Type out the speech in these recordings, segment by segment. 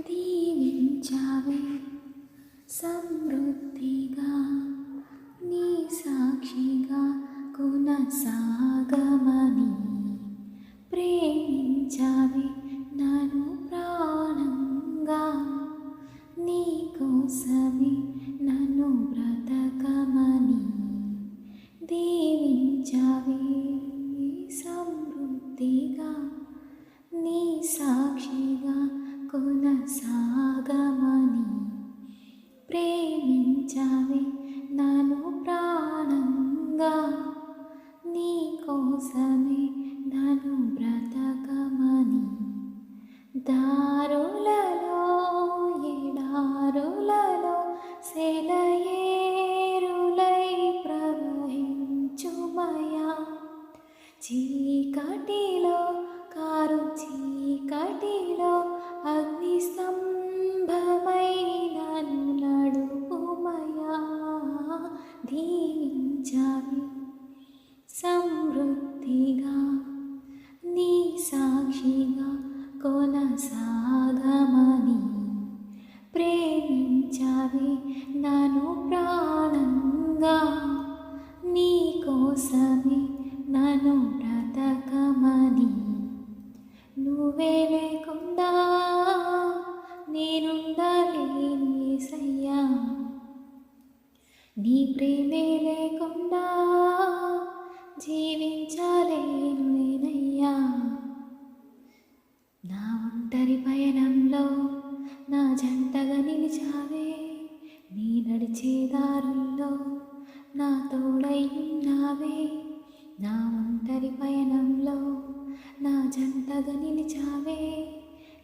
దీవించావే. సమృద్ధిగా నీ సాక్షిగా కొనసాగమని చీకటిలో కారు చీకటిలో అగ్ని స్తంభమై నడుపుమయా దీవించాలి సమృద్ధిగా నీ సాక్షిగా కొనసాగమని ప్రేమించావే నన్ను ప్రాణంగా నీ కోసమే నన్ను నువ్వే లేకుండా నేనుండలేను నీ ప్రేమే లేకుండా జీవించలేను నేనయ్యా. నా ఒంటరి పయనంలో నా జంటగా నిలిచావే. నీ నడిచే దారుల్లో నా తోడై ఉన్నావే. నా ఒంటరి పయనంలో నా జంటగా నిలిచావే.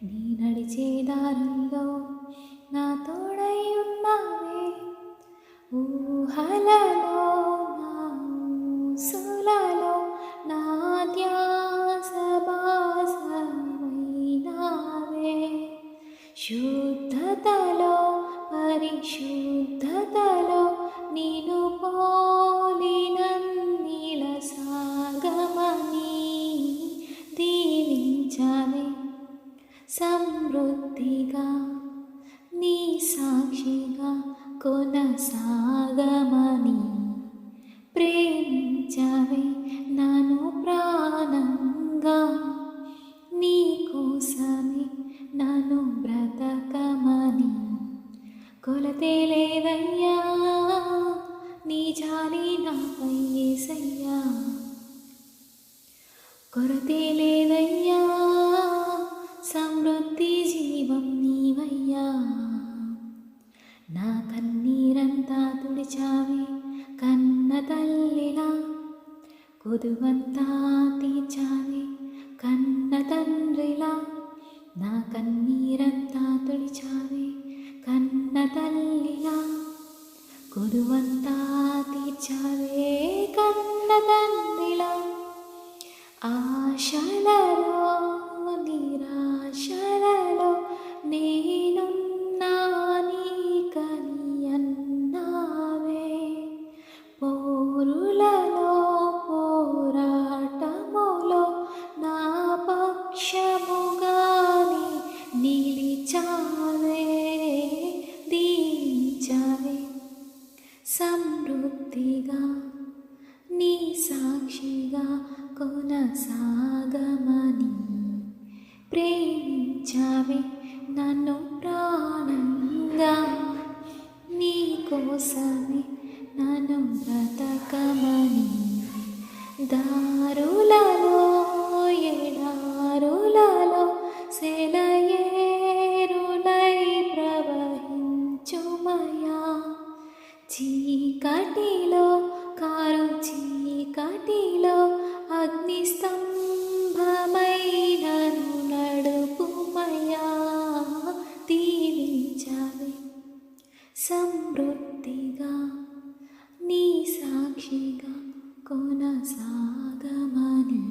నీ నడిచే దారుల్లో నా తోడై ఉన్నావే. ఊహలలో నా ఊసులలో నా ధ్యాస బాసమైనావే శుద్ధతలో పరిశుద్ధతలో నేను పోలిన మూర్తిగా నీ సాక్షిగా కొనసాగమని ప్రేమించవే నన్ను ప్రాణంగా. నీ కోసమే నన్ను బ్రతకమని కొలతే లేదయ్యా నీ జాలి నాపై ఏసయ్యా. కొరతే కన్నీరంతా తుడిచావే కన్న తల్లిలా కొదువంతా తీర్చావే కన్న తండ్రిలా నా కన్నీరంతా తుడిచావే కన్న తల్లిలా కొదువంతా తీర్చావే కన్న తండ్రిలా ఆశలలో సమృద్ధిగా నీ సాక్షిగా కొనసాగమని ప్రేమించావే నన్ను ప్రాణంగా. నీ కోసమే నన్ను బ్రతకమని దారులలో చీకటిలో కారు చీకటిలో అగ్నిస్తంభమైనను నడుపుమయా దీవించవి. సమృద్ధిగా నీ సాక్షిగా కొనసాగమని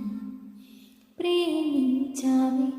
ప్రేమించవి.